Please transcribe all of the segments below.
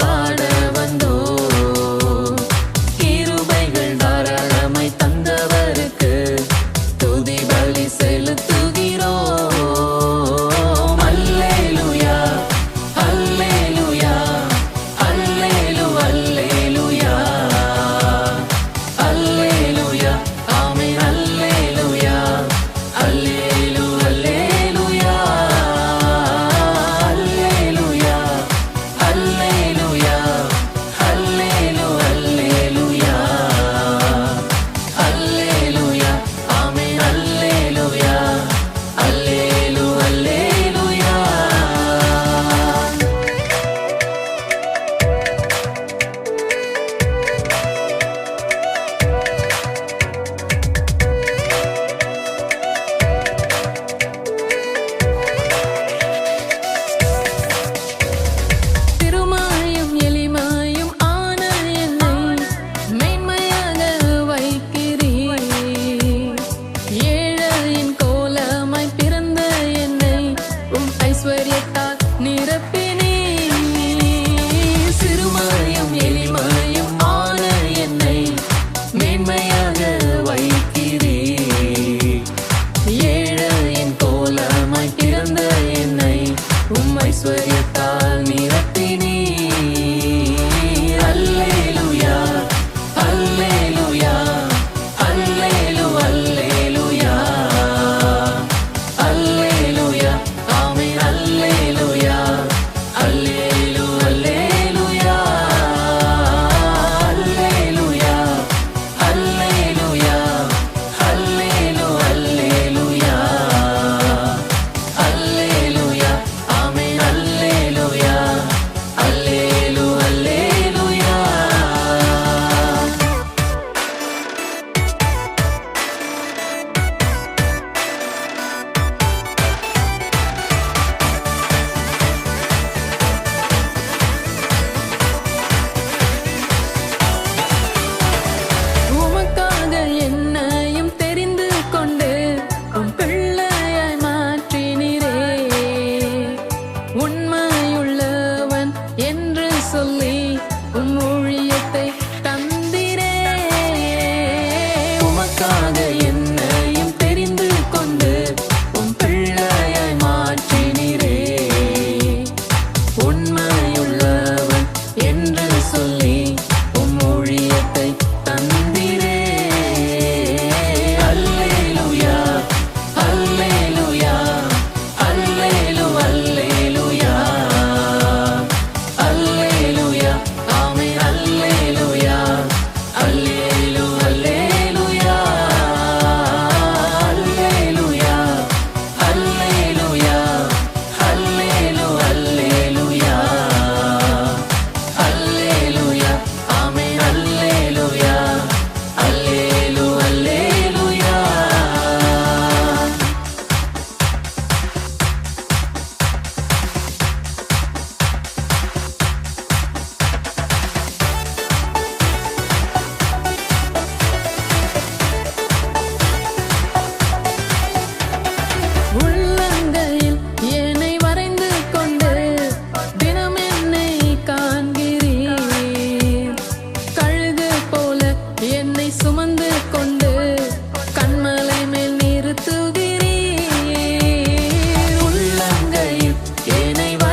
பாட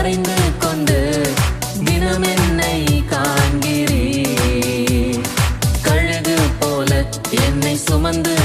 மறைந்து கொண்டு தினம் என்னை காண்கிறீர். கழுகு போல என்னை சுமந்து